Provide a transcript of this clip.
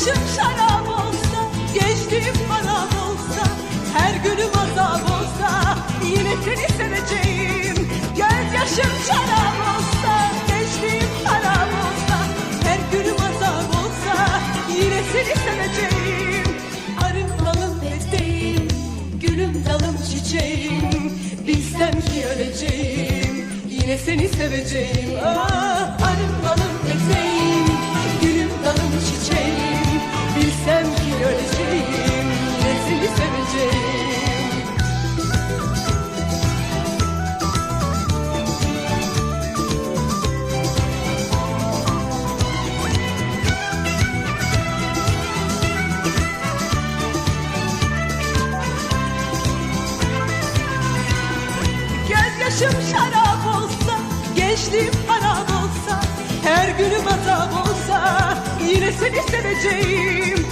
Başım şarap olsa, gençliğim harap olsa Her günüm azap olsa, yine seni seveceğim. Gözyaşım şarap olsa, gençliğim harap olsa Her günüm azap olsa, yine seni seveceğim. Arım balım peteğim, gülüm dalım çiçeğim. Bilsem ki öleceğim, yine seni seveceğim. Ah, Arım balım peteğim seveceğim. Gözyaşım şarap olsa, gençliğim harap olsa, her günüm azap olsa, yine seni seveceğim.